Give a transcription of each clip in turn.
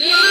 Yeah.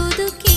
শুধু কি